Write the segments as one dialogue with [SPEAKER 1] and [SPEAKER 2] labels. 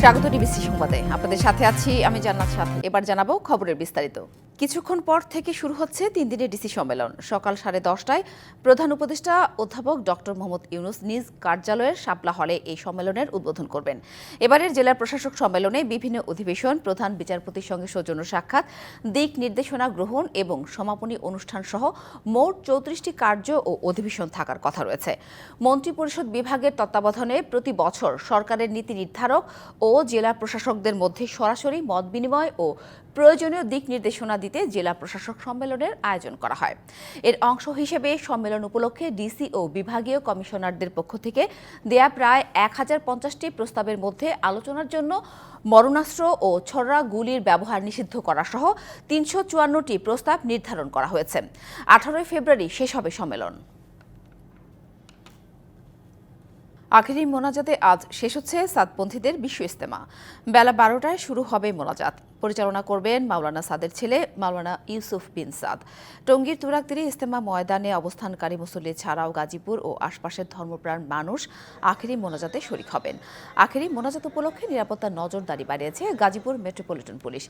[SPEAKER 1] স্বাগত ডিবিসি সংবাদে। আপনাদের সাথে আছি আমি জান্নাত সাথে। এবার জানাব খবরের বিস্তারিত। কিছুক্ষণ পর থেকে শুরু হচ্ছে তিন দিনের ডিসি সম্মেলন। সকাল সাড়ে দশটায় প্রধান উপদেষ্টা অধ্যাপক ডক্টর মোহাম্মদ ইউনুস নিজ কার্যালয়ের শাপলা হলে এই সম্মেলনের উদ্বোধন করবেন। এবারের জেলা প্রশাসক সম্মেলনে বিভিন্ন অধিবেশন, প্রধান বিচারপতির সঙ্গে সৌজন্য সাক্ষাৎ, দিক নির্দেশনা গ্রহণ এবং সমাপনী অনুষ্ঠান সহ মোট চৌত্রিশটি কার্য ও অধিবেশন থাকার কথা রয়েছে। মন্ত্রিপরিষদ বিভাগের তত্ত্বাবধানে প্রতি বছর সরকারের নীতি নির্ধারক ও জেলা প্রশাসকদের মধ্যে সরাসরি মত বিনিময় ও প্রয়োজনীয় দিক নির্দেশনা দিতে জেলা প্রশাসক সম্মেলনের আয়োজন করা হয়। এর অংশ হিসেবে সম্মেলন উপলক্ষে ডিসি ও বিভাগীয় কমিশনারদের পক্ষ থেকে দেয়া প্রায় এক হাজার পঞ্চাশটি প্রস্তাবের মধ্যে আলোচনার জন্য মরণাস্ত্র ও ছড়া গুলির ব্যবহার নিষিদ্ধ করা সহ তিনশো চুয়ান্নটি প্রস্তাব নির্ধারণ করা হয়েছে। আঠারোই ফেব্রুয়ারি শেষ হবে সম্মেলন। আখেরি মোনাজাতে আজ শেষ হচ্ছে সাতপন্থীদের বিশ্ব ইস্তেমা বেলা বারোটায় শুরু হবে মোনাজাত। পরিচালনা করবেন মাওলানা সাদের ছেলে, মাওলানা ইউসুফ বিন সাদ। টঙ্গীর তুরাকদিরি ইস্তেমা ময়দানে অবস্থানকারী মুসল্লি ছাড়াও গাজীপুর ও আশপাশের ধর্মপ্রাণ মানুষ আখেরি মোনাজাতে শরিক হবেন। আখেরি মোনাজাত উপলক্ষে নিরাপত্তার নজরদারি বাড়িয়েছে গাজীপুর মেট্রোপলিটন পুলিশ।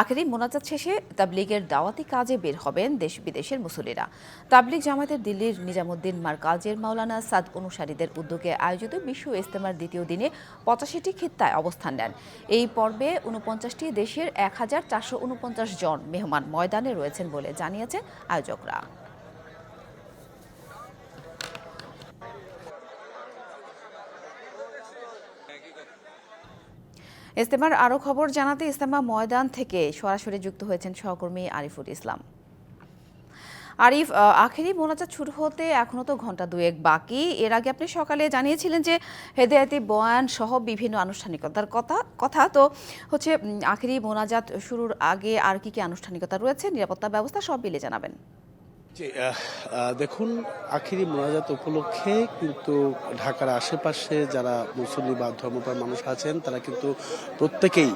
[SPEAKER 1] আখেরি মোনাজাত শেষে তাবলিগের দাওয়াতি কাজে বের হবেন দেশ বিদেশের মুসল্লিরা। তাবলিগ জামায়াতের দিল্লির নিজামুদ্দিন মার্কাজের মাওলানা সাদ অনুসারীদের উদ্যোগে আয়োজিত বিশ্ব ইস্তেমার দ্বিতীয় দিনে পঁচাশিটি খিত্তায় অবস্থান নেন। এই পর্বে উনপঞ্চাশটি দেশের এক হাজার চারশো উনপঞ্চাশ জন মেহমান ময়দানে রয়েছেন বলে জানিয়েছেন আয়োজকরা। ইস্তেমার আরও খবর জানাতে ইস্তেমা ময়দান থেকে সরাসরি যুক্ত হয়েছেন সহকর্মী আরিফুল ইসলাম। আরিফ আখেরি মোনাজাত শুরু হতে এখনও তো ঘণ্টা দুয়েক বাকি। এর আগে আপনি সকালে জানিয়েছিলেন যে হেদায়তি বয়ান সহ বিভিন্ন আনুষ্ঠানিকতার কথা কথা। তো হচ্ছে আখেরি মোনাজাত শুরুর আগে আর কি কি আনুষ্ঠানিকতা রয়েছে? নিরাপত্তা ব্যবস্থা সব মিলে জানাবেন।
[SPEAKER 2] দেখুন, আখিরি মোনাজাত উপলক্ষে কিন্তু ঢাকার আশেপাশে যারা মুসল্লি বা ধর্মপ্রাণ মানুষ আছেন, তারা কিন্তু প্রত্যেকেই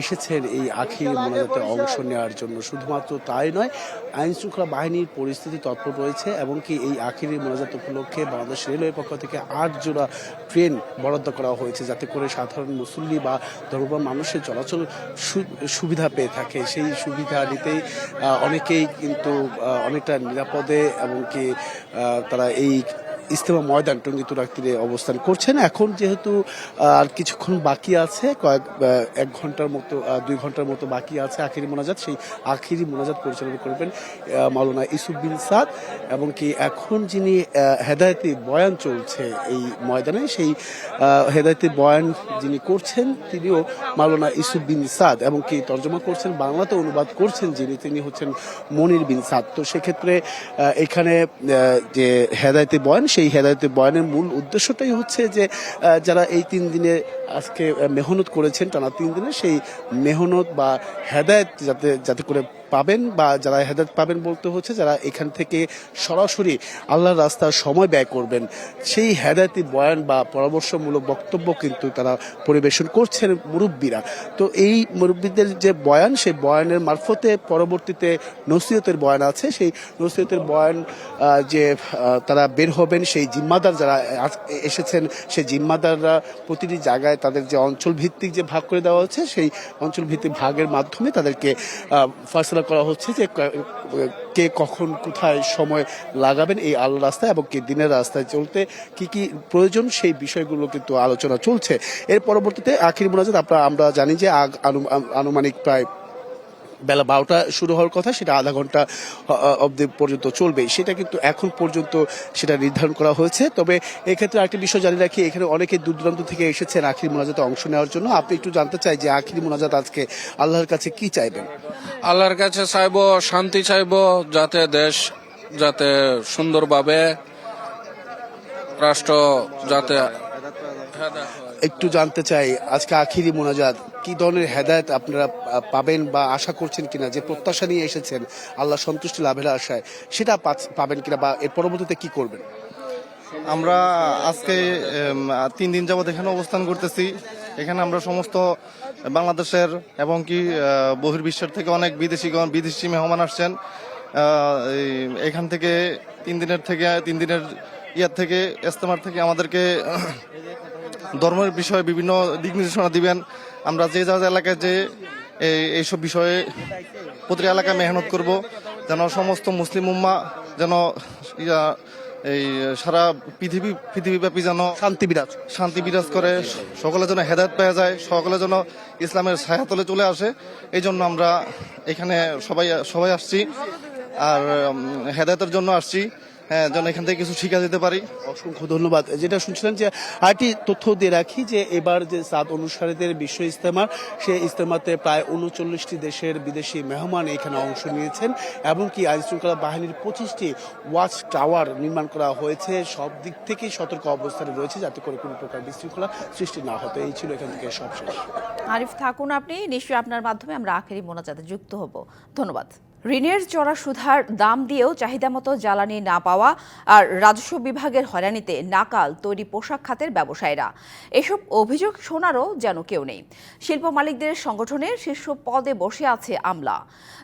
[SPEAKER 2] এসেছেন এই আখিরি মোনাজাতে অংশ নেওয়ার জন্য। শুধুমাত্র তাই নয় আইন শৃঙ্খলা বাহিনীর পরিস্থিতি তৎপর রয়েছে এবং কি এই আখিরি মোনাজাত উপলক্ষে বাংলাদেশ রেলওয়ের পক্ষ থেকে আট জোড়া ট্রেন বরাদ্দ করা হয়েছে, যাতে করে সাধারণ মুসল্লি বা ধর্মপ্রাণ মানুষের চলাচল সুবিধা পেয়ে থাকে। সেই সুবিধা নিতেই অনেকেই কিন্তু অনেকটা নিরাপদে এবং কি তারা এই ইস্তেমা ময়দান টঙ্গী তুরাক্তিরে অবস্থান করছেন। এখন যেহেতু আর কিছুক্ষণ বাকি আছে, কয়েক এক ঘণ্টার মতো দুই ঘণ্টার মতো বাকি আছে আখিরি মোনাজাত, সেই আখিরি মোনাজাত পরিচালনা করবেন মাওলানা ইসুফ বিন সাদ এবং কি এখন যিনি হেদায়েতি বয়ান চলছে এই ময়দানে, সেই হেদায়েতি বয়ান যিনি করছেন তিনিও মাওলানা ইসুফ বিন সাদ এবং কি তর্জমা করছেন, বাংলাতে অনুবাদ করছেন যিনি, তিনি হচ্ছেন মনির বিন সাদ। তো সেক্ষেত্রে এখানে যে হেদায়েতি বয়ান সেই হেদায়তে বয়ানের মূল উদ্দেশ্যটাই হচ্ছে যে যারা এই তিন দিনে আজকে মেহনত করেছেন, টানা তিন দিনে সেই মেহনত বা হেদায়ত যাতে যাতে করে পাবেন বা যারা হেদায়ত পাবেন বলতে হচ্ছে যারা এখান থেকে সরাসরি আল্লাহর রাস্তার সময় ব্যয় করবেন। সেই হেদায়তি বয়ান বা পরামর্শমূলক বক্তব্য কিন্তু তারা পরিবেশন করছেন মুরব্বীরা। তো এই মুরব্বীদের যে বয়ান সেই বয়ানের মারফতে পরবর্তীতে নসিহতের বয়ান আছে। সেই নসিহতের বয়ান যে তারা বের হবেন সেই জিম্মাদার যারা এসেছেন সেই জিম্মাদাররা প্রতিটি জায়গায় তাদের যে অঞ্চল ভিত্তিক যে ভাগ করে দেওয়া হচ্ছে সেই অঞ্চল ভিত্তিক ভাগের মাধ্যমে তাদেরকে আহ, ফয়সলা করা হচ্ছে যে কে কখন কোথায় সময় লাগাবেন এই আলো রাস্তায় এবং কে দিনের রাস্তায় চলতে কি কি প্রয়োজন সেই বিষয়গুলো কিন্তু আলোচনা চলছে। এর পরবর্তীতে আখির মোনাজাত, আপনারা, আমরা জানি যে আনুমানিক প্রায় বেলা বারোটা শুরু হওয়ার কথা সেটা আধা ঘণ্টা অবধি পর্যন্ত চলবে। সেটা কিন্তু এখন পর্যন্ত সেটা নির্ধারণ করা হয়েছে। তবে এক্ষেত্রে আরেকটি বিষয় জানি রাখি এখানে অনেকে দূর দূরান্ত থেকে এসেছেন আখির মোনাজাতে অংশ নেওয়ার জন্য। আপনি একটু জানতে চাই যে আখির মোনাজাত আজকে আল্লাহর কাছে কি চাইবেন?
[SPEAKER 3] আল্লাহর কাছে চাইব শান্তি চাইব যাতে দেশ যাতে সুন্দরভাবে রাষ্ট্র যাতে
[SPEAKER 2] একটু জানতে চাই আজকে আখিরি মোনাজাত কি ধরনের হেদায়েত আপনারা পাবেন বা আশা করছেন কিনা, যে প্রত্যাশা নিয়ে এসেছেন, আল্লাহ সন্তুষ্টি লাভের আশায়, সেটা পাবেন কিনা বা এর পরবর্তীতে কি করবেন?
[SPEAKER 4] আমরা আজকে তিন দিন যাবত এখানে অবস্থান করতেছি। এখানে আমরা সমস্ত বাংলাদেশের এবং কি বহির্বিশ্বের থেকে অনেক বিদেশিগণ, বিদেশি মেহমান আসছেন। এখান থেকে তিন দিনের থেকে, তিন দিনের ইয়ার থেকে, ইস্তেমার থেকে আমাদেরকে ধর্মের বিষয়ে বিভিন্ন দিক নির্দেশনা দিবেন। আমরা যে যা যা এলাকায় যে এই- এইসব বিষয়ে প্রতিটা এলাকায় মেহনত করব যেন সমস্ত মুসলিম উম্মা যেন এই সারা পৃথিবী পৃথিবীব্যাপী যেন
[SPEAKER 2] শান্তি বিরাজ।
[SPEAKER 4] শান্তি বিরাজ করে সকলে যেন হেদায়ত পেয়ে যায় সকলে যেন ইসলামের ছায়াতলে চলে আসে এই জন্য আমরা এখানে সবাই সবাই আসছি আর হেদায়তের জন্য আসছি। যেন এখান থেকে কিছু শিখা যেতে পারি।
[SPEAKER 2] অসংখ্য ধন্যবাদ। যেটা শুনছিলেন যে আরেকটি তথ্য দিয়ে রাখি যে এবার যে সাত অনুসারীদের বিশ্ব ইস্তেমার সেই ইস্তেমাতে প্রায় উনচল্লিশটি দেশের বিদেশি মেহমান এখানে অংশ নিয়েছেন এমনকি আইন শৃঙ্খলা বাহিনীর পঁচিশটি ওয়াচ টাওয়ার নির্মাণ করা হয়েছে। সব দিক থেকেই সতর্ক অবস্থানে রয়েছে যাতে করে কোনো প্রকার বিশৃঙ্খলা সৃষ্টি না হতো। এই ছিল এখান থেকে সব শেষ
[SPEAKER 1] আরিফ থাকুন আপনি। নিশ্চয়ই আপনার মাধ্যমে আমরা আখেরি মোনাজাতে যুক্ত হব। ধন্যবাদ। ঋণের চড়া সুধার দাম দিয়েও চাহিদা মতো জ্বালানি না পাওয়া আর রাজস্ব বিভাগের হয়রানিতে নাকাল তৈরি পোশাক খাতের ব্যবসায়ীরা। এসব অভিযোগ শোনারও যেন কেউ নেই। শিল্প মালিকদের সংগঠনের শীর্ষ পদে বসে আছে আমলা।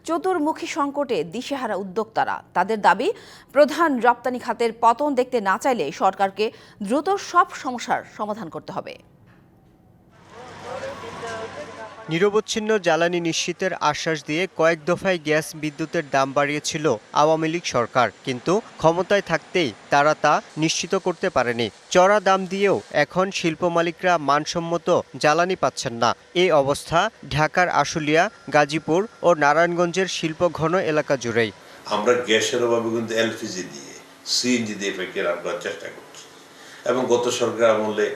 [SPEAKER 1] চতুর্মুখী সংকটে দিশেহারা উদ্যোক্তারা। তাদের দাবি, প্রধান রপ্তানি খাতের পতন দেখতে না চাইলে সরকারকে দ্রুত সব সমস্যার সমাধান করতে হবে।
[SPEAKER 5] নিরবচ্ছিন্ন জ্বালানি নিশ্চিতের আশ্বাস দিয়ে কয়েক দফায় গ্যাস বিদ্যুতের দাম বাড়িয়েছিল আওয়ামী লীগ সরকার, কিন্তু ক্ষমতায় থাকতেই তারা তা নিশ্চিত করতে পারেনি। চড়া দাম দিয়েও এখন শিল্প মালিকরা মানসম্মত জ্বালানি পাচ্ছেন না। এই অবস্থা ঢাকার আশুলিয়া, গাজীপুর ও নারায়ণগঞ্জের শিল্প ঘন এলাকা জুড়েই।
[SPEAKER 6] আমরা গ্যাসের অভাবে কিন্তু এলপিজি দিয়ে, সিএনজি দিয়ে চেষ্টা করছি। এবং গত সরকার আমলে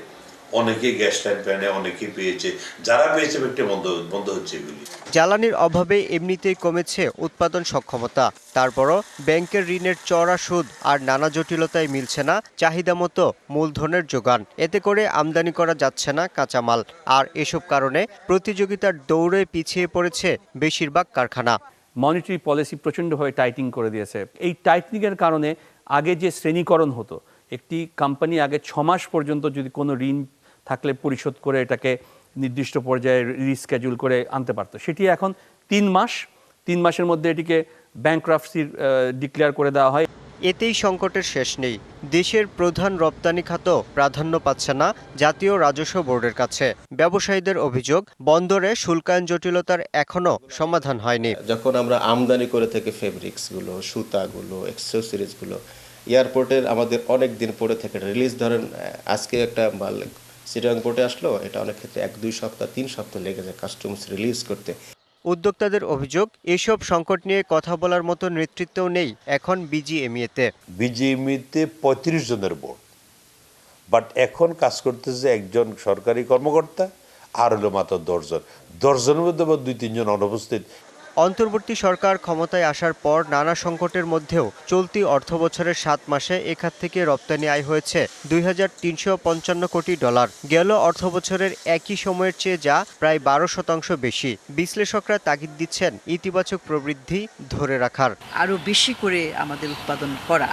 [SPEAKER 6] অনেকেই গ্যাস লাইন প্যানে অনেকেই পেয়েছে। যারা পেয়েছে একটা বন্ধ বন্ধ হচ্ছে এগুলি।
[SPEAKER 5] জ্বালানির অভাবে এমনিতেই কমেছে উৎপাদন সক্ষমতা। তারপরও ব্যাংকের ঋণের চড়া সুদ আর নানা জটিলতায় মিলছে না চাহিদা মতো মূলধনের যোগান। এতে করে আমদানি করা যাচ্ছে না কাঁচামাল। আর এসব কারণে প্রতিযোগিতার দৌড়ে পিছিয়ে পড়েছে বেশিরভাগ কারখানা।
[SPEAKER 7] মনিটারি পলিসি প্রচণ্ডভাবে টাইটিং করে দিয়েছে। এই টাইটনিংয়ের কারণে আগে যে শ্রেণীকরণ হতো একটি কোম্পানি আগে ছ মাস পর্যন্ত যদি কোনো ঋণ থাকলে পরিশোধ করে এটাকে নির্দিষ্ট পর্যায়ে রিস্কেজুল করে আনতে পারতো। সেটি এখন তিন মাস তিন মাসের মধ্যে এটিকে ব্যাংক্রাফসির ডিক্লেয়ার করে দেওয়া হয়।
[SPEAKER 5] এতেই সংকটের শেষ নেই। দেশের প্রধান রপ্তানি খাত প্রাধান্য পাচ্ছে না জাতীয় রাজস্ব বোর্ডের কাছে। ব্যবসায়ীদের অভিযোগ বন্দরে শুল্কায়ন জটিলতার এখনও সমাধান হয়নি।
[SPEAKER 8] যখন আমরা আমদানি করে থাকি ফেব্রিক্সগুলো সুতাগুলো অ্যাক্সেসরিজগুলো এয়ারপোর্টের আমাদের অনেক দিন পরে থেকে রিলিজ ধরেন আজকে একটা মাল সিটাং পোর্টে আসলো এটা অনেক ক্ষেত্রে এক দুই সপ্তাহ তিন সপ্তাহ লেগে যায় কাস্টমস রিলিজ করতে।
[SPEAKER 5] উদ্যোক্তাদের অভিযোগ এসব সংকট নিয়ে কথা বলার মতো নেতৃত্বও নেই এখন বিজিএমইএতে।
[SPEAKER 6] বিজেএমইতে পঁয়ত্রিশ জনের বোর্ড। বাট এখন কাজ করতেছে একজন সরকারি কর্মকর্তা আর হলো মাত্র দশজন। দশজনের মধ্যে আবার দুই তিনজন অনুপস্থিত।
[SPEAKER 5] অন্তর্বর্তী সরকার ক্ষমতায় আসার পর নানা সংকটের মধ্যেও চলতি অর্থবছরের সাত মাসে এখাত থেকে রপ্তানি আয় হয়েছে দুই হাজার তিনশো পঞ্চান্ন কোটি ডলার। গেল অর্থবছরের একই সময়ের চেয়ে যা প্রায় বারো শতাংশ বেশি। বিশ্লেষকরা তাগিদ দিচ্ছেন ইতিবাচক প্রবৃদ্ধি ধরে রাখার।
[SPEAKER 9] আরও বেশি করে আমাদের উৎপাদন করা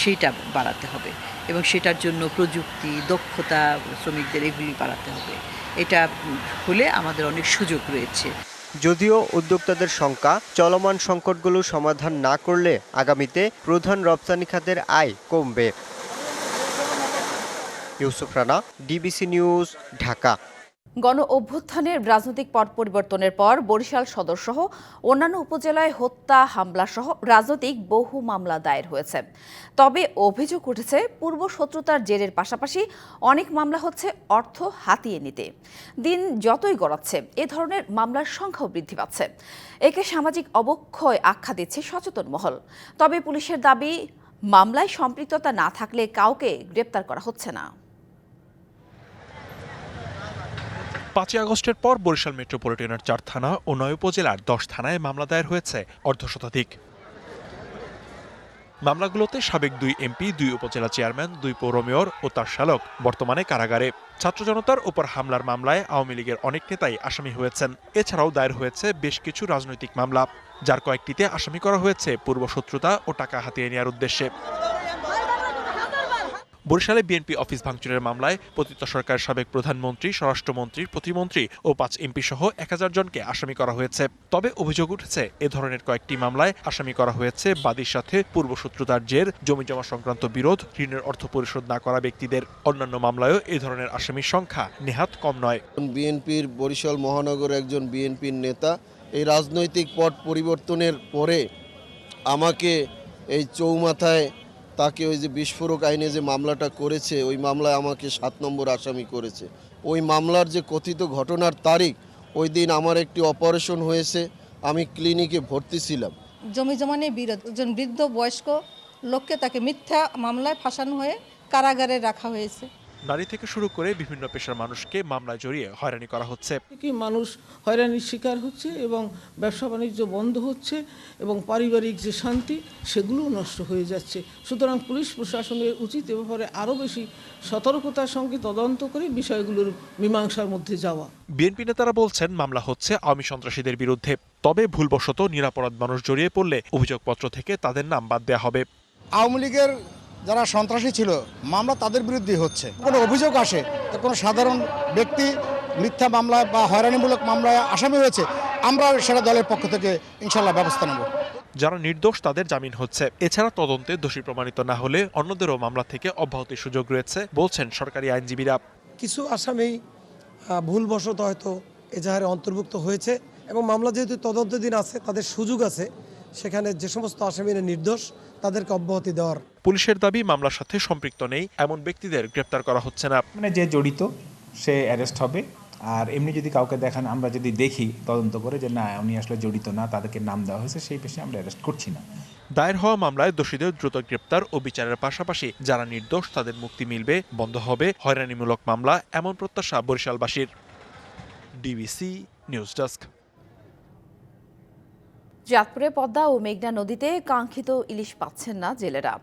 [SPEAKER 9] সেইটা বাড়াতে হবে এবং সেটার জন্য প্রযুক্তি, দক্ষতা শ্রমিকদের এগুলি বাড়াতে হবে। এটা হলে আমাদের অনেক সুযোগ রয়েছে।
[SPEAKER 5] যদিও উদ্যোক্তাদের শঙ্কা, চলমান সংকটগুলো সমাধান না করলে আগামীতে প্রধান রপ্তানি খাতের আয় কমবে। Yusuf Rana, DBC news, Dhaka.
[SPEAKER 1] গণ অভ্যুত্থানের রাজনৈতিক পট পরিবর্তনের পর বরিশাল সদর সহ অন্যান্য উপজেলায় হত্যা, হামলা সহ রাজনৈতিক বহু মামলা দায়ের হয়েছে। তবে অভিযোগ উঠেছে, পূর্ব শত্রুতার জেরের পাশাপাশি অনেক মামলা হচ্ছে অর্থ হাতিয়ে নিতে। দিন যতই গড়াচ্ছে, এ ধরনের মামলার সংখ্যাও বৃদ্ধি পাচ্ছে। একে সামাজিক অবক্ষয় আখ্যা দিচ্ছে সচেতন মহল। তবে পুলিশের দাবি, মামলায় সম্পৃক্ততা না থাকলে কাউকে গ্রেপ্তার করা হচ্ছে না।
[SPEAKER 10] পাঁচই আগস্টের পর বরিশাল মেট্রোপলিটনের চার থানা ও নয় উপজেলার দশ থানায় মামলা দায়ের হয়েছে অর্ধশতাধিক। মামলাগুলোতে সাবেক দুই এমপি, দুই উপজেলা চেয়ারম্যান, দুই পৌর মেয়র ও তার শালক বর্তমানে কারাগারে। ছাত্র জনতার উপর হামলার মামলায় আওয়ামী লীগের অনেক নেতাই আসামি হয়েছেন। এছাড়াও দায়ের হয়েছে বেশ কিছু রাজনৈতিক মামলা, যার কয়েকটিতে আসামি করা হয়েছে পূর্ব শত্রুতা ও টাকা হাতিয়ে নেওয়ার উদ্দেশ্যে। বরিশালে বিএনপি অফিস ভাঙচুরের মামলায় পতিত সরকারের সাবেক প্রধানমন্ত্রী স্বরাষ্ট্রমন্ত্রী প্রতিমন্ত্রী ও পাঁচ এমপি সহ এক হাজার জনকে আসামি করা হয়েছে। তবে অভিযোগ উঠেছে, এ ধরনের কয়েকটি মামলায় আসামি করা হয়েছে বাদীর সাথে পূর্বশত্রুতার জের, জমিজমা সংক্রান্ত বিরোধ, ঋণের অর্থ পরিশোধ না করা ব্যক্তিদের। অন্যান্য মামলায়ও এ ধরনের আসামির সংখ্যা নেহাত কম নয়।
[SPEAKER 11] বিএনপির বরিশাল মহানগর একজন বিএনপির নেতা, এই রাজনৈতিক পট পরিবর্তনের পরে আমাকে এই চৌমাথায় তাকে ওই যে বিস্ফোরক আইনে যে মামলাটা করেছে, ওই মামলায় আমাকে সাত নম্বর আসামি করেছে। ওই মামলার যে কথিত ঘটনার তারিখ, ওই দিন আমার একটি অপারেশন হয়েছে, আমি ক্লিনিকে ভর্তি ছিলাম।
[SPEAKER 12] জমি জমা নিয়ে বিরোধ, একজন বৃদ্ধ বয়স্ক লোককে তাকে মিথ্যা মামলায় ফাঁসানো হয়ে কারাগারে রাখা হয়েছে।
[SPEAKER 10] নারী থেকে শুরু করে বিভিন্ন পেশার মানুষকে মামলায় জড়িয়ে হয়রানি করা হচ্ছে।
[SPEAKER 13] কি মানুষ হয়রানির শিকার হচ্ছে এবং ব্যবসা বাণিজ্য বন্ধ হচ্ছে এবং পারিবারিক যে শান্তি সেগুলোও নষ্ট হয়ে যাচ্ছে। সুতরাং পুলিশ প্রশাসনের উচিত এ ব্যাপারে আরও বেশি সতর্কতার সঙ্গে তদন্ত করে বিষয়গুলোর মীমাংসার মধ্যে যাওয়া।
[SPEAKER 10] বিএনপি নেতারা বলছেন মামলা হচ্ছে আওয়ামী সন্ত্রাসীদের বিরুদ্ধে। তবে ভুলবশত নিরাপরাধ মানুষ জড়িয়ে পড়লে অভিযোগপত্র থেকে তাদের নাম বাদ দেওয়া হবে।
[SPEAKER 14] আওয়ামী লীগের যারা সন্ত্রাসী ছিল মামলা তাদের বিরুদ্ধে হচ্ছে। কোনো অভিযোগ আসে তো কোনো সাধারণ ব্যক্তি মিথ্যা মামলায় বা হয়রানিমূলক মামলায় আসামি হয়েছে আমরা সেটা দলের পক্ষ থেকে ইনশাল্লাহ ব্যবস্থা নেব।
[SPEAKER 10] যারা নির্দোষ তাদের জামিন হচ্ছে। এছাড়া তদন্তে দোষী প্রমাণিত না হলে অন্যদেরও মামলা থেকে অব্যাহতির সুযোগ রয়েছে বলছেন সরকারি আইনজীবীরা।
[SPEAKER 15] কিছু আসামি ভুলবশত হয়তো এজাহারে অন্তর্ভুক্ত হয়েছে এবং মামলা যেহেতু তদন্তাধীন আছে তাদের সুযোগ আছে সেখানে যে সমস্ত আসামিরা নির্দোষ তাদেরকে অব্যাহতি দেওয়ার
[SPEAKER 10] পুলিশের দাবি মামলার সাথে সম্পৃক্ত নেই এমন ব্যক্তিদের গ্রেপ্তার করা হচ্ছে না।
[SPEAKER 16] মানে যে জড়িত সে অ্যারেস্ট হবে। আর এমনি যদি কাউকে দেখান আমরা যদি দেখি তদন্ত করে যে না উনি আসলে জড়িত না তাদেরকে নাম দেওয়া হয়েছে সেই পেশে আমরা অ্যারেস্ট করছি না।
[SPEAKER 10] দায়ের হওয়া মামলায় দোষীদের দ্রুত গ্রেপ্তার ও বিচারের পাশাপাশি যারা নির্দোষ তাদের মুক্তি মিলবে বন্ধ হবে হয়রানিমূলক মামলা এমন প্রত্যাশা বরিশালবাসীর। DBC news desk.
[SPEAKER 1] চাঁদপুরে পদ্মা ও মেঘনা নদীতে কাঙ্ক্ষিত ইলিশ পাচ্ছেন না জেলেরা।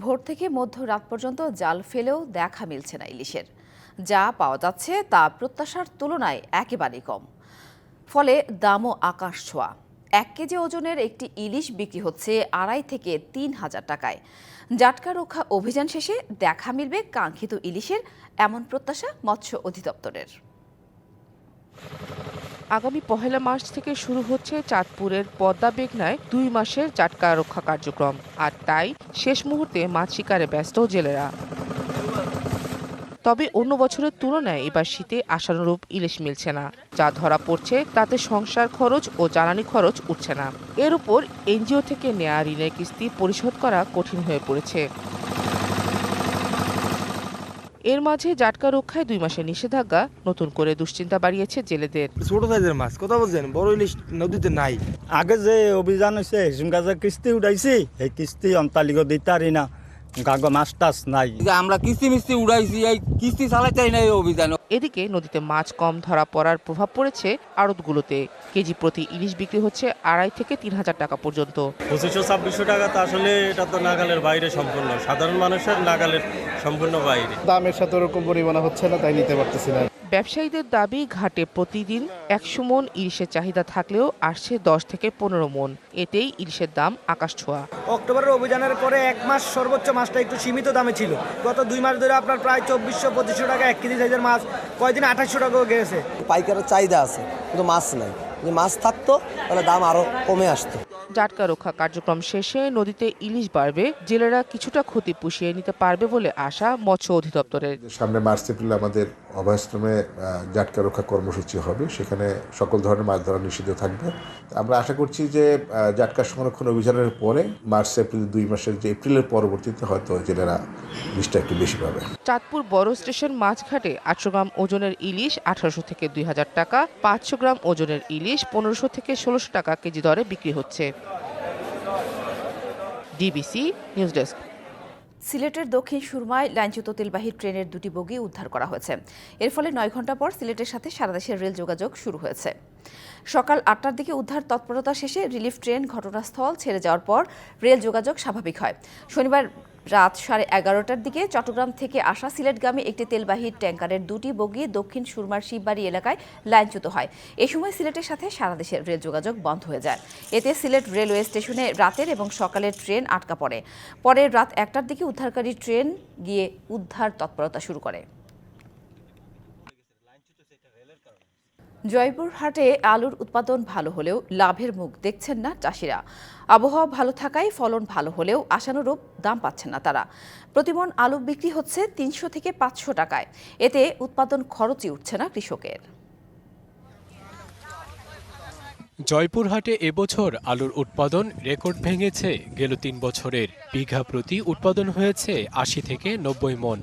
[SPEAKER 1] ভোর থেকে মধ্যরাত পর্যন্ত জাল ফেলেও দেখা মিলছে না ইলিশের। যা পাওয়া যাচ্ছে তা প্রত্যাশার তুলনায় একেবারেই কম। ফলে দামও আকাশ ছোঁয়া। এক কেজি ওজনের একটি ইলিশ বিক্রি হচ্ছে আড়াই থেকে তিন হাজার টাকায়। জাটকা রক্ষা অভিযান শেষে দেখা মিলবে কাঙ্ক্ষিত ইলিশের, এমন প্রত্যাশা মৎস্য অধিদপ্তরের।
[SPEAKER 17] আগামী পহেলা মার্চ থেকে শুরু হচ্ছে চাঁদপুরের পদ্মা বেগনায় দুই মাসের জাটকা রক্ষা কার্যক্রম। আর তাই শেষ মুহূর্তে মাছ শিকারে ব্যস্ত জেলেরা। তবে অন্য বছরের তুলনায় এবার শীতে আশানুরূপ ইলিশ মিলছে না। যা ধরা পড়ছে তাতে সংসার খরচ ও জ্বালানি খরচ উঠছে না। এর উপর এনজিও থেকে নেয়া ঋণের কিস্তি পরিশোধ করা কঠিন হয়ে পড়েছে। এর মাঝে জাটকা রক্ষায় দুই মাসের নিষেধাজ্ঞা নতুন করে দুশ্চিন্তা বাড়িয়েছে জেলেদের।
[SPEAKER 18] ছোট সাইজের মাছ কথা বলছেন? বড় ইলিশ নদীতে নাই।
[SPEAKER 19] আগে যে অভিযান হয়েছে হিসুম গাছের কিস্তি উঠাইছি এই কিস্তি অন্তালিগ দিতে না। গাগ মাছ টাছ নাই
[SPEAKER 18] আমরা কিস্তি মিস্তি উড়াইছি এই কিস্তি চালাইতেই নাই অভিযান।
[SPEAKER 17] এদিকে নদীতে মাছ কম ধরা পড়ার প্রভাব পড়েছে আড়তগুলোতে। কেজি প্রতি ইলিশ বিক্রি হচ্ছে আড়াই থেকে তিন হাজার টাকা পর্যন্ত।
[SPEAKER 19] পঁচিশশো ছাব্বিশশো টাকা তো আসলে এটা তো নাগালের বাইরে সম্পূর্ণ। সাধারণ মানুষের নাগালের সম্পূর্ণ বাইরে।
[SPEAKER 14] দামের সাথে ওরকম পরিমাণে হচ্ছে না তাই নিতে পারতেছি না।
[SPEAKER 17] ব্যবসায়ীদের দাবি ঘাটে প্রতিদিন একশো মন ইলিশের চাহিদা থাকলেও আসছে দশ থেকে পনেরো মন। এতেই ইলিশের দাম আকাশ ছোঁয়া।
[SPEAKER 18] অক্টোবরের অভিযানের পরে এক মাস সর্বোচ্চ মাছটা একটু সীমিত দামে ছিল। গত দুই মাস ধরে আপনার প্রায় চব্বিশশো পঁচিশশো টাকা এক কেজি সাইজের মাছ কয়দিন আঠাশশো টাকাও গেছে।
[SPEAKER 20] পাইকারের চাহিদা আছে কিন্তু মাছ নাই। যদি মাছ থাকতো তাহলে দাম আরও কমে আসতো।
[SPEAKER 17] জাটকা রক্ষা কার্যক্রম শেষে নদীতে ইলিশ বাড়বে। জেলেরা কিছুটা ক্ষতি পুষিয়ে নিতে পারবে বলে আশা মৎস্য অধিদপ্তরের।
[SPEAKER 21] সামনে মার্চ এপ্রিল আমাদের অভয়াশ্রমে জাটকা রক্ষা কর্মসূচি হবে। সেখানে সকল ধরনের মাছ ধরা নিষিদ্ধ থাকবে। আমরা আশা করছি যে জাটকা সংরক্ষণ অভিযানের পরে মার্চ এপ্রিল দুই মাসের যে এপ্রিলের পরবর্তীতে হয়তো জেলেরা ইলিশটা একটু বেশি পাবে।
[SPEAKER 17] চাঁদপুর বড় স্টেশন মাছঘাটে আটশো গ্রাম ওজনের ইলিশ আঠারোশো থেকে দুই হাজার টাকা পাঁচশো গ্রাম ওজনের ইলিশ পনেরোশো থেকে ষোলোশো টাকা কেজি দরে বিক্রি হচ্ছে। ডিবিসি নিউজ ডেস্ক
[SPEAKER 1] সিলেটের দক্ষিণ সুরমায় লাইনচ্যুত তেলবাহী ট্রেনের দুটি বগি উদ্ধার করা হয়েছে। এর ফলে নয় ঘণ্টা পর সিলেটের সাথে সারা দেশের রেল যোগাযোগ শুরু হয়েছে। সকাল আটটার দিকে উদ্ধার তৎপরতা শেষে রিলিফ ট্রেন ঘটনাস্থল ছেড়ে যাওয়ার পর রেল যোগাযোগ স্বাভাবিক হয়। শনিবার রাত সাড়ে এগারোটার দিকে চট্টগ্রাম থেকে আসা সিলেটগামী একটি তেলবাহী ট্যাঙ্কারের দুটি বগি দক্ষিণ সুরমার শিববাড়ি এলাকায় লাইনচ্যুত হয়। এ সময় সিলেটের সাথে সারা দেশের রেল যোগাযোগ বন্ধ হয়ে যায়। এতে সিলেট রেলওয়ে স্টেশনে রাতের এবং সকালের ট্রেন আটকা পড়ে। পরে রাত একটার দিকে উদ্ধারকারী ট্রেন গিয়ে উদ্ধার তৎপরতা শুরু করে। জয়পুরহাটে আলুর উৎপাদন ভালো হলেও লাভের মুখ দেখছেন না চাষিরা। আবহাওয়া ভালো থাকায় ফলন ভালো হলেও আশানুরূপ দাম পাচ্ছেন না তারা। প্রতিমন আলু বিক্রি হচ্ছে তিনশো থেকে পাঁচশো টাকায়। এতে উৎপাদন খরচই উঠছে না কৃষকের।
[SPEAKER 22] জয়পুরহাটে এবছর আলুর উৎপাদন রেকর্ড ভেঙেছে। গেল তিন বছরের বিঘা প্রতি উৎপাদন হয়েছে আশি থেকে নব্বই মন।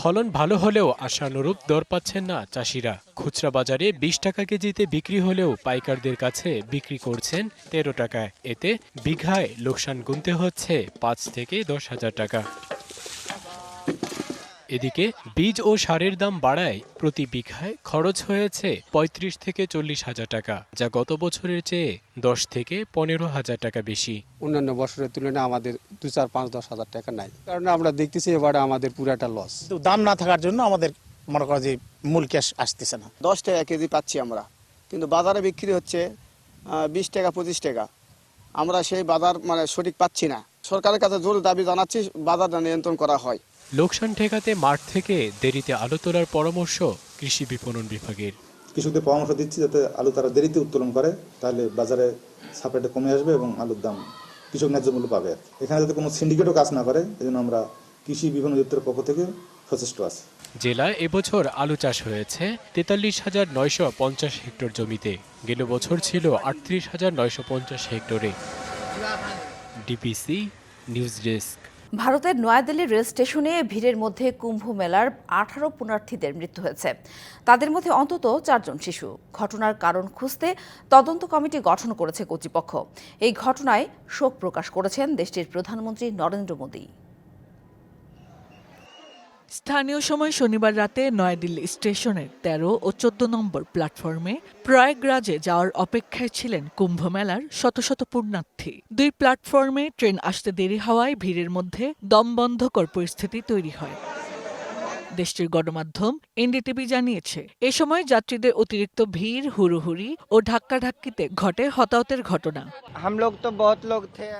[SPEAKER 22] ফলন ভালো হলেও আশানুরূপ দর পাচ্ছেন না চাষিরা। খুচরা বাজারে বিশ টাকা কেজিতে বিক্রি হলেও পাইকারদের কাছে বিক্রি করছেন তেরো টাকায় এতে বিঘায় লোকসান গুনতে হচ্ছে পাঁচ থেকে দশ হাজার টাকা। এদিকে বীজ ও সারের দাম বাড়ায় প্রতি বিঘায় খরচ হয়েছে পঁয়ত্রিশ থেকে চল্লিশ হাজার টাকা যা গত বছরের চেয়ে দশ থেকে পনেরো হাজার টাকা বেশি।
[SPEAKER 23] অন্যান্য বছরের তুলনায় আমাদের দু চার পাঁচ দশ হাজার টাকা নাই কারণ আমরা দেখতেছি এবারে আমাদের পুরাটা লস
[SPEAKER 14] দাম না থাকার জন্য আমাদের মনে করা যে মূল ক্যাশ আসতেছে না।
[SPEAKER 24] দশ টাকা কেজি পাচ্ছি আমরা কিন্তু বাজারে বিক্রি হচ্ছে বিশ টাকা পঁচিশ টাকা। আমরা সেই বাজার মানে সঠিক পাচ্ছি না। সরকারের কাছে জোর দাবি জানাচ্ছি বাজারটা নিয়ন্ত্রণ করা হয়।
[SPEAKER 22] লোকসান ঠেকাতে মাঠ থেকে দেরিতে আলু তোলার পরামর্শ কৃষি বিপণন বিভাগের।
[SPEAKER 25] কৃষকদের পরামর্শ দিচ্ছি যাতে আলু তারা দেরিতে উত্তোলন করে তাহলে বাজারে সাপ্লাইটা কমে আসবে এবং আলুর দাম কৃষক ন্যায্য মূল্য পাবে। এখানে যাতে কোনো সিন্ডিকেটও কাজ না করে এই আমরা কৃষি বিপণন দপ্তরের পক্ষ থেকে সচেষ্ট আছি।
[SPEAKER 22] জেলায় এবছর আলু চাষ হয়েছে তেতাল্লিশ হাজার নয়শো পঞ্চাশ হেক্টর জমিতে। গেল বছর ছিল আটত্রিশ হাজার নয়শো পঞ্চাশ হেক্টরে। DBC news desk.
[SPEAKER 1] ভারতের নয়াদিল্লির রেল স্টেশনে ভিড়ের মধ্যে কুম্ভ মেলার আঠারো পুণার্থীদের মৃত্যু হয়েছে। তাদের মধ্যে অন্তত চারজন শিশু। ঘটনার কারণ খুঁজতে তদন্ত কমিটি গঠন করেছে কর্তৃপক্ষ। এই ঘটনায় শোক প্রকাশ করেছেন দেশটির প্রধানমন্ত্রী নরেন্দ্র মোদী।
[SPEAKER 26] স্থানীয় সময় শনিবার রাতে নয়াদিল্লি স্টেশনের তেরো ও চোদ্দ নম্বর প্ল্যাটফর্মে প্রয়াগরাজে যাওয়ার অপেক্ষায় ছিলেন কুম্ভ মেলার শত শত পূর্ণার্থী দুই প্ল্যাটফর্মে ট্রেন আসতে দেরি হওয়ায় ভিড়ের মধ্যে দমবন্ধকর পরিস্থিতি তৈরি হয়। দেশটির গণমাধ্যম এনডিটিভি জানিয়েছে এ সময় যাত্রীদের অতিরিক্ত ভিড় হুড়োহুড়ি ও ধাক্কা ধাক্কিতে ঘটে হতাহতের ঘটনা।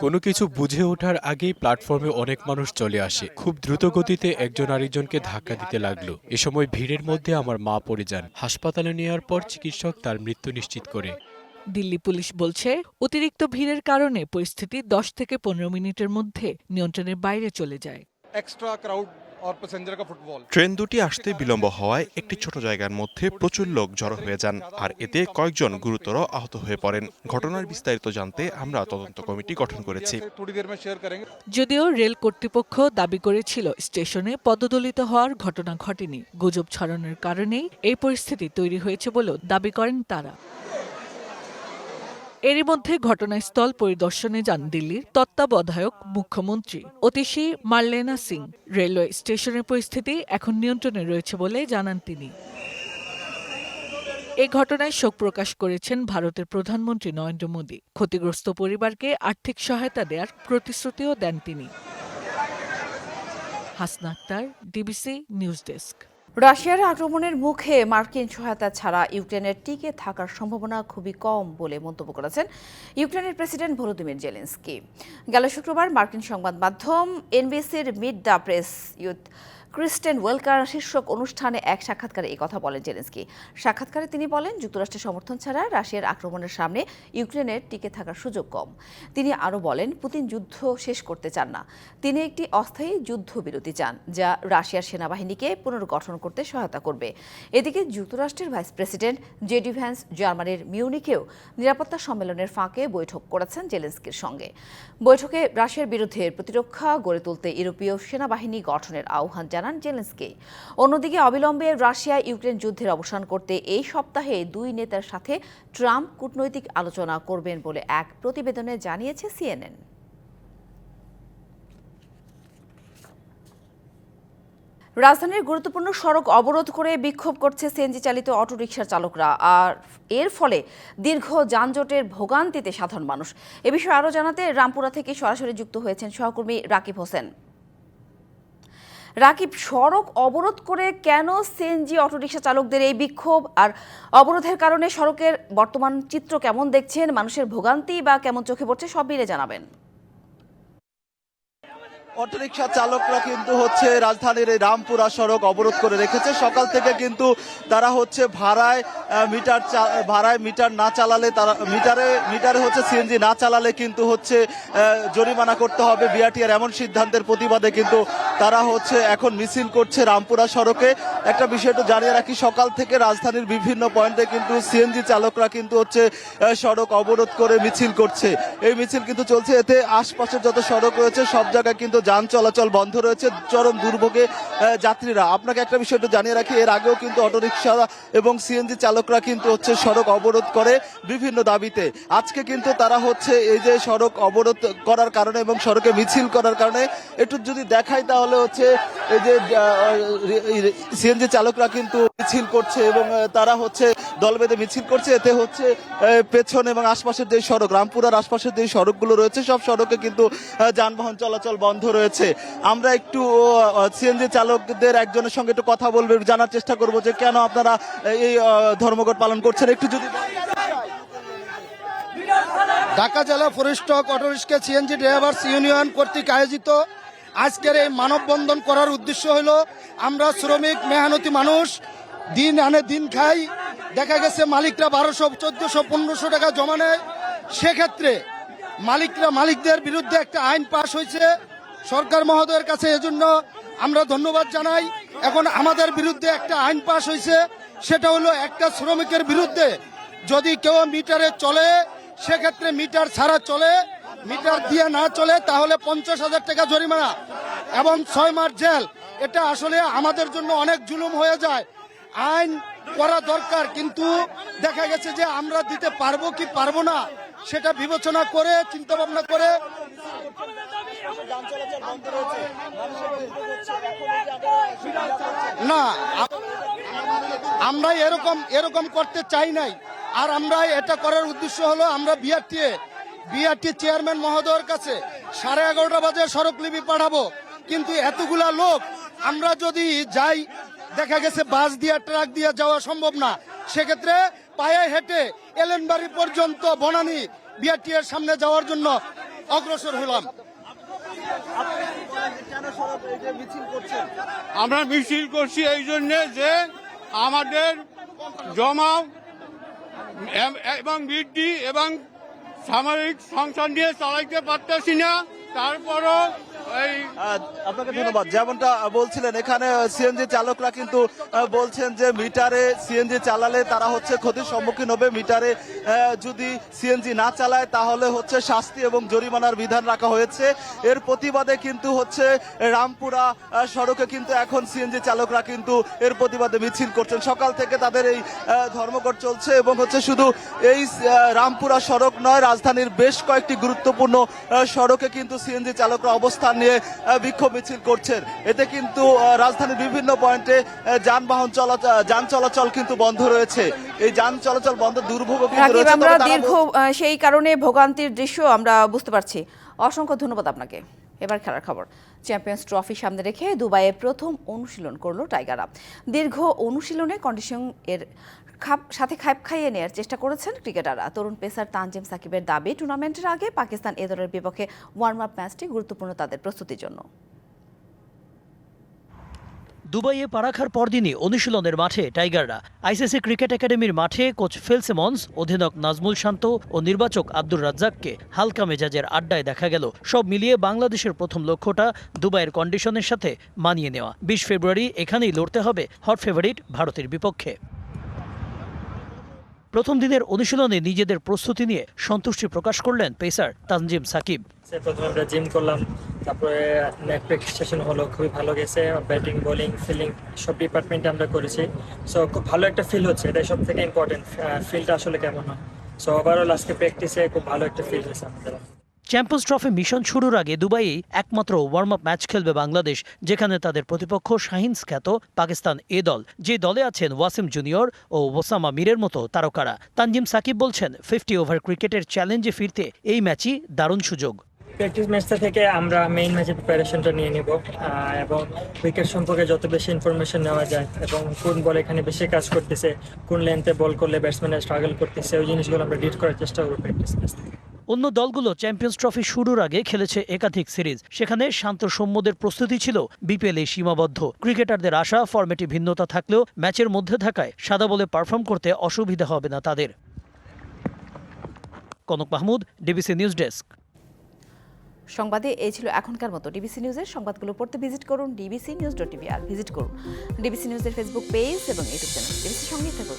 [SPEAKER 22] কোনো কিছু বুঝে ওঠার আগেই প্ল্যাটফর্মে অনেক মানুষ চলে আসে। খুব দ্রুত গতিতে একজন আরেকজনকে ধাক্কা দিতে লাগল। এ সময় ভিড়ের মধ্যে আমার মা পড়ে যান। হাসপাতালে নেওয়ার পর চিকিৎসক তার মৃত্যু নিশ্চিত করে।
[SPEAKER 26] দিল্লি পুলিশ বলছে অতিরিক্ত ভিড়ের কারণে পরিস্থিতি দশ থেকে পনেরো মিনিটের মধ্যে নিয়ন্ত্রণের বাইরে চলে যায়।
[SPEAKER 27] এক্সট্রা ক্রাউড
[SPEAKER 10] ট্রেন দুটি আসতে বিলম্ব হওয়ায় একটি ছোট জায়গার মধ্যে প্রচুর লোক জড়ো হয়ে যান আর এতে কয়েকজন গুরুতর আহত হয়ে পড়েন। ঘটনার বিস্তারিত জানতে আমরা তদন্ত কমিটি গঠন করেছি।
[SPEAKER 26] যদিও রেল কর্তৃপক্ষ দাবি করেছিল স্টেশনে পদদলিত হওয়ার ঘটনা ঘটেনি। গুজব ছড়ানোর কারণেই এই পরিস্থিতি তৈরি হয়েছে বলেও দাবি করেন তারা। এরই মধ্যে ঘটনাস্থল পরিদর্শনে যান দিল্লির তত্ত্বাবধায়ক মুখ্যমন্ত্রী। অতিশী মার্লেনা সিং রেলওয়ে স্টেশনের পরিস্থিতি এখন নিয়ন্ত্রণে রয়েছে বলে জানান তিনি। এই ঘটনায় শোক প্রকাশ করেছেন ভারতের প্রধানমন্ত্রী নরেন্দ্র মোদী। ক্ষতিগ্রস্ত পরিবারকে আর্থিক সহায়তা দেওয়ার প্রতিশ্রুতিও দেন তিনি। Hasna Akter, DBC news desk.
[SPEAKER 1] রাশিয়ার আক্রমণের মুখে মার্কিন সহায়তা ছাড়া ইউক্রেনের টিকে থাকার সম্ভাবনা খুবই কম বলে মন্তব্য করেছেন ইউক্রেনের প্রেসিডেন্ট ভলোদিমির জেলেন্সকি। গেল শুক্রবার মার্কিন সংবাদ মাধ্যম এনবিসির meet the press with Kristen Welker শীর্ষক অনুষ্ঠানে এক সাক্ষাৎকারে এই কথা বলেন জেলেন্সকি। সাক্ষাৎকারে তিনি বলেন, যুক্তরাষ্ট্রের সমর্থন ছাড়া রাশিয়ার আক্রমণের সামনে ইউক্রেনের টিকে থাকার সুযোগ কম। তিনি আরও বলেন, পুতিন যুদ্ধ শেষ করতে চান না। তিনি একটি অস্থায়ী যুদ্ধবিরতি চান, যা রাশিয়ার সেনাবাহিনীকে পুনর্গঠন করতে সহায়তা করবে। এদিকে যুক্তরাষ্ট্রের ভাইস প্রেসিডেন্ট জেডি ভ্যান্স জার্মানির মিউনিকেও নিরাপত্তা সম্মেলনের ফাঁকে বৈঠক করেছেন জেলেন্সকির সঙ্গে। বৈঠকে রাশিয়ার বিরুদ্ধে প্রতিরক্ষা গড়ে তুলতে ইউরোপীয় সেনাবাহিনী গঠনের আহ্বান জানান জেলেন্সকি। অন্যদিকে অবিলম্বে রাশিয়া ইউক্রেন যুদ্ধের অবসান করতে এই সপ্তাহে দুই নেতার সাথে ট্রাম্প কূটনৈতিক আলোচনা করবেন বলে এক প্রতিবেদনে জানিয়েছে সিএনএন। রাজধানীর গুরুত্বপূর্ণ সড়ক অবরোধ করে বিক্ষোভ করছে সিএনজি চালিত অটোরিকশার চালকরা, আর এর ফলে দীর্ঘ যানজটের ভোগান্তিতে সাধারণ মানুষ। এ বিষয়ে আরও জানাতে রামপুরা থেকে সরাসরি যুক্ত হয়েছেন সহকর্মী রাকিব হোসেন। রাকিব, সড়ক অবরোধ করে কেন সিএনজি অটোরিকশা চালকদের এই বিক্ষোভ? আর অবরোধের কারণে সড়কের বর্তমান চিত্র কেমন দেখছেন? মানুষের ভোগান্তি বা কেমন চোখে পড়ছে সব মিলে জানাবেন।
[SPEAKER 28] অটোরিকশা চালকরা কিন্তু হচ্ছে রাজধানীর এই রামপুরা সড়ক অবরোধ করে রেখেছে। সকাল থেকে কিন্তু তারা হচ্ছে ভাড়ায় মিটার ভাড়ায় মিটার না চালালে তারা, মিটারে মিটারে হচ্ছে সিএনজি না চালালে কিন্তু হচ্ছে জরিমানা করতে হবে। বিআরটিআর এমন সিদ্ধান্তের প্রতিবাদে কিন্তু তারা হচ্ছে এখন মিছিল করছে রামপুরা সড়কে। একটা বিষয় একটু জানিয়ে রাখি, সকাল থেকে রাজধানীর বিভিন্ন পয়েন্টে কিন্তু সিএনজি চালকরা কিন্তু হচ্ছে সড়ক অবরোধ করে মিছিল করছে। এই মিছিল কিন্তু চলছে, এতে আশপাশের যত সড়ক রয়েছে, সব জায়গায় কিন্তু যান চলাচল বন্ধ রয়েছে, চরম দুর্ভোগে যাত্রীরা। আপনাকে একটা বিষয় একটু জানিয়ে রাখি, এর আগেও কিন্তু অটোরিকশা এবং সিএনজি চালকরা কিন্তু হচ্ছে সড়ক অবরোধ করে বিভিন্ন দাবিতে। আজকে কিন্তু তারা হচ্ছে এই যে সড়ক অবরোধ করার কারণে এবং সড়কে মিছিল করার কারণে, একটু যদি দেখাই তাহলে হচ্ছে সিএনজি চালকরা কিন্তু মিছিল করছে এবং তারা হচ্ছে দল বেঁধে মিছিল করছে। এতে হচ্ছে পেছন এবং আশপাশের যে সড়ক, রামপুরার আশপাশের যে সড়কগুলো রয়েছে, সব সড়কে কিন্তু যানবাহন চলাচল বন্ধ রয়েছে। আমরা একটু সিএনজি চালকদের একজনের সঙ্গে একটু কথা বলবে জানার চেষ্টা করব যে কেন আপনারা এই ধর্মঘট পালন করছেন। একটু যদি
[SPEAKER 14] ঢাকা জেলা forest auto rickshaw CNG drivers union কর্তৃক আয়োজিত আজকের এই মানববন্ধন করার উদ্দেশ্য হলো, আমরা শ্রমিক মেহনতি মানুষ, দিন আনে দিন খাই। দেখা গেছে মালিকরা বারোশো, চোদ্দশো, পনেরোশো টাকা জমা নেয়। সেক্ষেত্রে মালিকরা, মালিকদের বিরুদ্ধে একটা আইন পাশ হয়েছে। সরকার মহোদয়ের কাছে এজন্য আমরা ধন্যবাদ জানাই। এখন আমাদের বিরুদ্ধে একটা আইন পাশ হয়েছে। সেটা হলো একটা শ্রমিকের বিরুদ্ধে যদি কেউ মিটারে চলে, সেক্ষেত্রে মিটার ছাড়া চলে। মিটার দিয়ে না চলে তাহলে পঞ্চাশ হাজার টাকা জরিমানা এবং ছয় মাস জেল। এটা আসলে আমাদের জন্য অনেক জুলুম হয়ে যায়। আইন করা দরকার, কিন্তু দেখা গেছে যে আমরা দিতে পারব কি পারব না, সেটা বিবেচনা করে চিন্তা ভাবনা করে না আমরা এরকম এরকম করতে চাই নাই। আর আমরা এটা করার উদ্দেশ্য হলো আমরা বিআরটিএ বিআরটি চেয়ারম্যান মহোদয়ের কাছে সাড়ে এগারোটা বাজে স্মারকলিপি পাঠাবো। কিন্তু এতগুলা লোক, আমরা যদি যাই, দেখা গেছে বাস দিয়ে, ট্রাক দিয়ে যাওয়া সম্ভব না। সেক্ষেত্রে পায়ে হেঁটে এলেনবাড়ি পর্যন্ত বনানী বিআরটি এর সামনে যাওয়ার জন্য অগ্রসর হলাম।
[SPEAKER 29] আমরা মিছিল করছি এই জন্য যে আমাদের জমা এবং বৃদ্ধি এবং সামরিক সংসদ দিয়ে চালাইতে পারতেছি না। তারপরও
[SPEAKER 28] আপনাকে ধন্যবাদ। যেমনটা বলছিলেন, এখানে সিএনজি চালকরা কিন্তু বলছেন যে মিটারে সিএনজি চালালে তারা হচ্ছে ক্ষতির সম্মুখীন হবে। মিটারে যদি সিএনজি না চালায়, তাহলে হচ্ছে শাস্তি এবং জরিমানার বিধান রাখা হয়েছে। এর প্রতিবাদে কিন্তু হচ্ছে রামপুরা সড়কে কিন্তু এখন সিএনজি চালকরা কিন্তু এর প্রতিবাদে মিছিল করছেন। সকাল থেকে তাদের এই ধর্মঘট চলছে এবং হচ্ছে শুধু এই রামপুরা সড়ক নয়, রাজধানীর বেশ কয়েকটি গুরুত্বপূর্ণ সড়কে কিন্তু সিএনজি চালকরা অবস্থান নিয়ে বিক্ষোভ মিছিল করছেন। এতে কিন্তু রাজধানীর বিভিন্ন পয়েন্টে যানবাহন চলাচল যান চলাচল কিন্তু বন্ধ রয়েছে। এই যান চলাচল বন্ধ দুর্ভোগ কিন্তু
[SPEAKER 1] আমরা দীর্ঘ সেই কারণে ভোগান্তির দৃশ্য আমরা বুঝতে পারছি। অসংখ্য ধন্যবাদ আপনাকে। এবার খেলার খবর। চ্যাম্পিয়ন্স ট্রফি সামনে রেখে দুবাইয়ে প্রথম অনুশীলন করল টাইগাররা। দীর্ঘ অনুশীলনে কন্ডিশন এর খাপ, সাথে খাপ খাইয়ে নেওয়ার চেষ্টা করেছেন ক্রিকেটাররা। তরুণ পেসার তানজিম সাকিবের দাবি, টুর্নামেন্টের আগে পাকিস্তান এ দলের বিপক্ষে ওয়ার্ম আপ ম্যাচটি গুরুত্বপূর্ণ তাদের প্রস্তুতির জন্য।
[SPEAKER 30] দুবাইয়ে পা রাখার পরদিনই অনুশীলনের মাঠে টাইগাররা। আইসিসি ক্রিকেট একাডেমির মাঠে কোচ ফিল সিমন্স, অধিনায়ক নাজমুল শান্ত ও নির্বাচক আব্দুর রাজ্জাককে হালকা মেজাজের আড্ডায় দেখা গেল। সব মিলিয়ে বাংলাদেশের প্রথম লক্ষ্যটা দুবাইয়ের কন্ডিশনের সাথে মানিয়ে নেওয়া। বিশ ফেব্রুয়ারি এখানেই লড়তে হবে হট ফেভারিট ভারতের বিপক্ষে। প্রথম দিনের অনুশীলনে নিজেদের প্রস্তুতি নিয়ে সন্তুষ্টি প্রকাশ করলেন পেসার তানজিম সাকিব।
[SPEAKER 31] প্রথমে আমরা জিম করলাম, তারপরে প্র্যাকটিস সেশন হলো, খুবই ভালো গেছে, ব্যাটিং, বোলিং, ফিল্ডিং সব ডিপার্টমেন্টে আমরা করেছি। সো খুব ভালো একটা ফিল হচ্ছে, এটাই সব থেকে ইম্পর্টেন্ট ফিলটা আসলে কেমন হয়। সো ওভারঅল আজকে প্র্যাকটিসে খুব ভালো একটা ফিল হয়েছে আমাদের।
[SPEAKER 30] চ্যাম্পিয়ন্স ট্রফি মিশন শুরুর আগে দুবাইয়ে একমাত্র ওয়ার্ম আপ ম্যাচ খেলবে বাংলাদেশ, যেখানে তাদের প্রতিপক্ষ শাহিনস খ্যাত পাকিস্তান এ দল। যে দলে আছেন ওয়াসিম জুনিয়র ও ওসামা মীরের মতো তারকারা। তানজিম সাকিব বলছেন, ফিফটি ওভার ক্রিকেটের চ্যালেঞ্জে ফিরতে এই ম্যাচই দারুণ সুযোগ।
[SPEAKER 31] প্র্যাকটিস ম্যাচটা থেকে আমরা মেইন ম্যাচের প্রিপারেশনটা নিয়ে নিব এবং উইকেট সম্পর্কে যত বেশি ইনফরমেশন নেওয়া যায়, এবং কোন বল এখানে বেশি কাজ করতেছে, কোন লেন্থে বল করলে ব্যাটসম্যানরা স্ট্রাগল করতেছে, ওই জিনিসগুলো আমরা ডিট করার চেষ্টা করব প্র্যাকটিস ম্যাচ থেকে।
[SPEAKER 30] অন্য দলগুলো চ্যাম্পিয়ন্স ট্রফি শুরুর আগে খেলেছে একাধিক সিরিজ। সেখানে শান্ত সৌম্যদের প্রস্তুতি ছিল বিপিএলে সীমাবদ্ধ। ক্রিকেটারদের আশা, ফরম্যাটে ভিন্নতা থাকলেও ম্যাচের মধ্যে থাকায় সাদা বলে পারফর্ম করতে অসুবিধা হবে না তাদের। Konok Mahmud, DBC news desk.
[SPEAKER 1] সংবাদে এই ছিল এখনকার মতো। ডিবিসি নিউজের সংবাদগুলো পড়তে ভিজিট করুন ডিবিসি নিউজ ডট টিভি আর ভিজিট করুন। ডিবিসি নিউজের ফেসবুক পেজ এবং ইউটিউব চ্যানেল। ডিবিসির সঙ্গেই থাকুন।